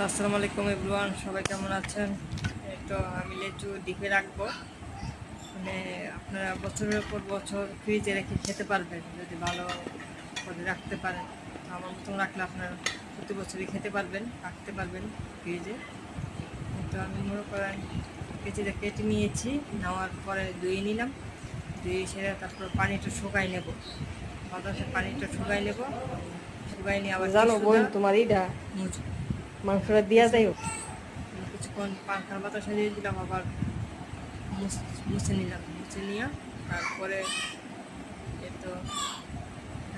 আসসালামু আলাইকুম এভরিওয়ান সবাই কেমন আছেন? তো আমি লেচু ডিপে রাখব। মানে আপনারা বছরের পর বছর ফ্রিজে রেখে খেতে পারবেন যদি ভালো করে রাখতে পারেন। আমার মতন রাখলে আপনারা প্রতি বছরই খেতে পারবেন রাখতে পারবেন ফ্রিজে তো আমি মনে করেন কেচিটা কেটে নিয়েছি নেওয়ার পরে ধুয়ে নিলাম। ধুয়ে সেরে তারপর পানিটা শুকাই নেব। বাতাসে পানিটা শুকাই নেব। শুকাই নিয়ে আবার জানো বোন তোমার এইটা মাংসটা দিয়া যাই হোক। কিছুক্ষণ পাখার বাতাসে দিয়ে দিলাম, আবার মুছ- নিলাম। মুছে নিয়ে তারপরে তো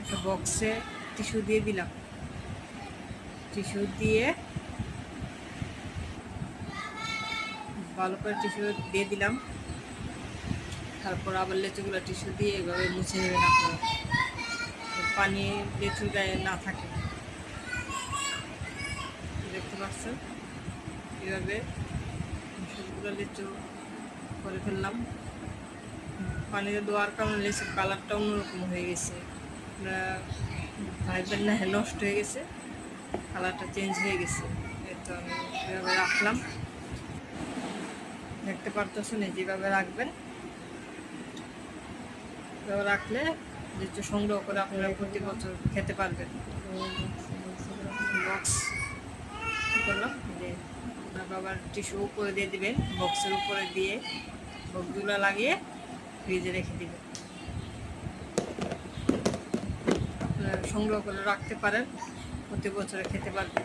একটা বক্সে টিস্যু দিয়ে দিলাম। টিস্যু দিয়ে ভালো করে টিস্যু দিয়ে দিলাম। তারপর আবার লেচুগুলো টিস্যু দিয়ে এভাবে মুছে নেবেন আপনারা। পানি লেচুর গায়ে না থাকে। পাচ্ছেন এভাবে সবগুলো লিচু করে ফেললাম পানিতে দেওয়ার কারণে লিচুর কালারটা অন্যরকম হয়ে গেছে ভাইবেন না হ্যাঁ নষ্ট হয়ে গেছে কালারটা চেঞ্জ হয়ে গেছে তো আমি এভাবে রাখলাম দেখতে পারতেছেন যেভাবে রাখবেন এভাবে রাখলে লিচু সংগ্রহ করে আপনারা প্রতি বছর খেতে পারবেন বক্স করলাম, যে আবার টিস্যু উপরে দিয়ে দেবেন বক্সের উপরে দিয়ে বক্সগুলো লাগিয়ে ফ্রিজে রেখে দিবেন সংগ্রহ করে রাখতে পারেন, প্রতি বছরে খেতে পারবেন।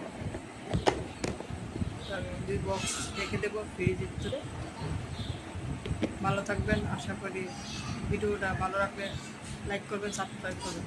দুই বক্স রেখে দেবো ফ্রিজের ভিতরে। ভালো থাকবেন, আশা করি ভিডিওটা ভালো রাখলে লাইক করবেন সাবস্ক্রাইব করবেন।